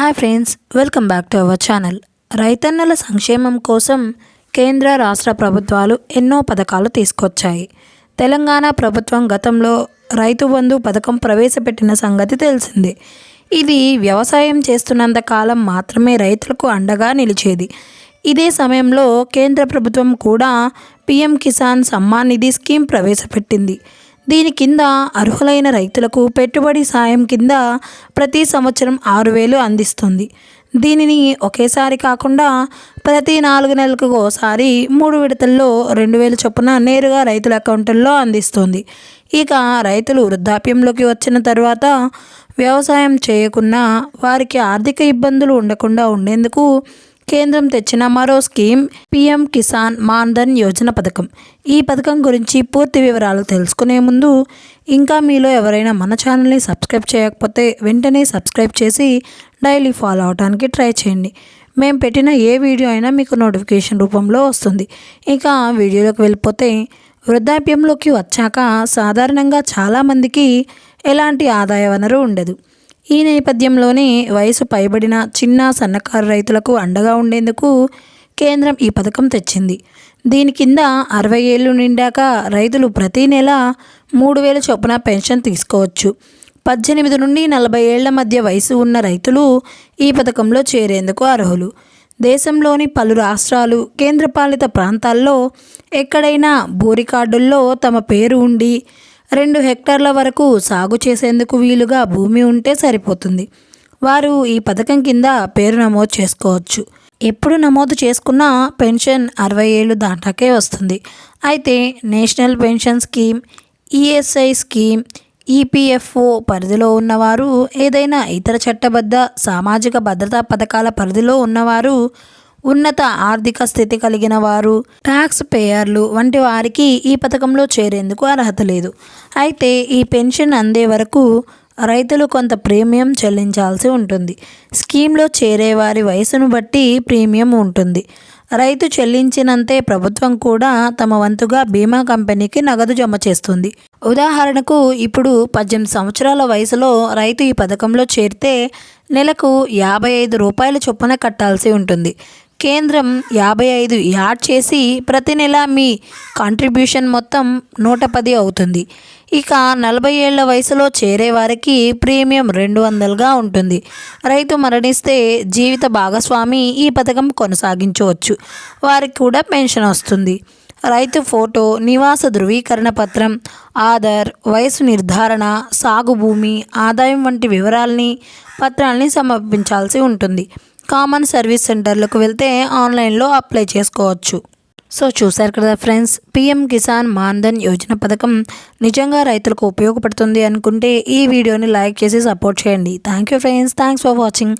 Hi friends welcome back to our channel. రైతన్నల సంక్షేమం కోసం కేంద్ర రాష్ట్ర ప్రభుత్వాలు ఎన్నో పథకాలు తీసుకొచ్చాయి. తెలంగాణ ప్రభుత్వం గతంలో రైతు బంధు పథకం ప్రవేశపెట్టిన సంగతి తెలిసిందే. ఇది వ్యవసాయం చేస్తున్నంత కాలం మాత్రమే రైతులకు అండగా నిలిచేది. ఇదే సమయంలో కేంద్ర ప్రభుత్వం కూడా పిఎం కిసాన్ సమ్మాన్ నిధి స్కీమ్ ప్రవేశపెట్టింది. దీని కింద అర్హులైన రైతులకు పెట్టుబడి సాయం కింద ప్రతి సంవత్సరం ఆరు వేలు అందిస్తుంది. దీనిని ఒకేసారి కాకుండా ప్రతి నాలుగు నెలలకు ఒకసారి మూడు విడతల్లో రెండు వేలు చొప్పున నేరుగా రైతుల అకౌంట్లలో అందిస్తుంది. ఇక రైతులు వృద్ధాప్యంలోకి వచ్చిన తర్వాత వ్యవసాయం చేయకున్నా వారికి ఆర్థిక ఇబ్బందులు ఉండకుండా ఉండేందుకు కేంద్రం తెచ్చిన మరో స్కీమ్ పిఎం కిసాన్ మాన్ధన్ యోజన పథకం. ఈ పథకం గురించి పూర్తి వివరాలు తెలుసుకునే ముందు ఇంకా మీలో ఎవరైనా మన ఛానల్ని సబ్స్క్రైబ్ చేయకపోతే వెంటనే సబ్స్క్రైబ్ చేసి డైలీ ఫాలో అవడానికి ట్రై చేయండి. మేము పెట్టిన ఏ వీడియో అయినా మీకు నోటిఫికేషన్ రూపంలో వస్తుంది. ఇక వీడియోలోకి వెళ్ళిపోతే వృద్ధాప్యంలోకి వచ్చాక సాధారణంగా చాలామందికి ఎలాంటి ఆదాయ వనరు ఉండదు. ఈ నేపథ్యంలోనే వయసు పైబడిన చిన్న సన్నకారు రైతులకు అండగా ఉండేందుకు కేంద్రం ఈ పథకం తెచ్చింది. దీని కింద అరవై ఏళ్ళు నిండాక రైతులు ప్రతీ నెల మూడు వేల చొప్పున పెన్షన్ తీసుకోవచ్చు. పద్దెనిమిది నుండి నలభై ఏళ్ళ మధ్య వయసు ఉన్న రైతులు ఈ పథకంలో చేరేందుకు అర్హులు. దేశంలోని పలు రాష్ట్రాలు కేంద్రపాలిత ప్రాంతాల్లో ఎక్కడైనా భూ రికార్డుల్లో తమ పేరు ఉండి రెండు హెక్టార్ల వరకు సాగు చేసేందుకు వీలుగా భూమి ఉంటే సరిపోతుంది. వారు ఈ పథకం కింద పేరు నమోదు చేసుకోవచ్చు. ఎప్పుడు నమోదు చేసుకున్నా పెన్షన్ అరవై ఏళ్ళు దాటాకే వస్తుంది. అయితే national pension scheme ESI scheme EPFO పరిధిలో ఉన్నవారు ఏదైనా ఇతర చట్టబద్ధ సామాజిక భద్రతా పథకాల పరిధిలో ఉన్నవారు ఉన్నత ఆర్థిక స్థితి కలిగిన వారు ట్యాక్స్ పేయర్లు వంటి వారికి ఈ పథకంలో చేరేందుకు అర్హత లేదు. అయితే ఈ పెన్షన్ అందే వరకు రైతులు కొంత ప్రీమియం చెల్లించాల్సి ఉంటుంది. స్కీమ్లో చేరే వారి వయసును బట్టి ప్రీమియం ఉంటుంది. రైతు చెల్లించినంతే ప్రభుత్వం కూడా తమ వంతుగా బీమా కంపెనీకి నగదు జమ చేస్తుంది. ఉదాహరణకు ఇప్పుడు పద్దెనిమిది సంవత్సరాల వయసులో రైతు ఈ పథకంలో చేరితే నెలకు యాభై ఐదు రూపాయల చొప్పున కట్టాల్సి ఉంటుంది. కేంద్రం యాభై ఐదు యాడ్ చేసి ప్రతి నెల మీ కాంట్రిబ్యూషన్ మొత్తం నూట పది అవుతుంది. ఇక నలభై ఏళ్ళ వయసులో చేరే వారికి ప్రీమియం రెండు వందలుగా ఉంటుంది. రైతు మరణిస్తే జీవిత భాగస్వామి ఈ పథకం కొనసాగించవచ్చు. వారికి కూడా పెన్షన్ వస్తుంది. రైతు ఫోటో నివాస ధృవీకరణ పత్రం ఆధార్ వయసు నిర్ధారణ సాగు భూమి ఆదాయం వంటి వివరాల్ని పత్రాల్ని సమర్పించాల్సి ఉంటుంది. కామన్ సర్వీస్ సెంటర్లకు వెళ్తే ఆన్లైన్లో అప్లై చేసుకోవచ్చు. సో చూశారు కదా ఫ్రెండ్స్ పిఎం కిసాన్ మాన్ధన్ యోజన పథకం నిజంగా రైతులకు ఉపయోగపడుతుంది అనుకుంటే ఈ వీడియోని లైక్ చేసి సపోర్ట్ చేయండి. Thank you friends thanks for watching.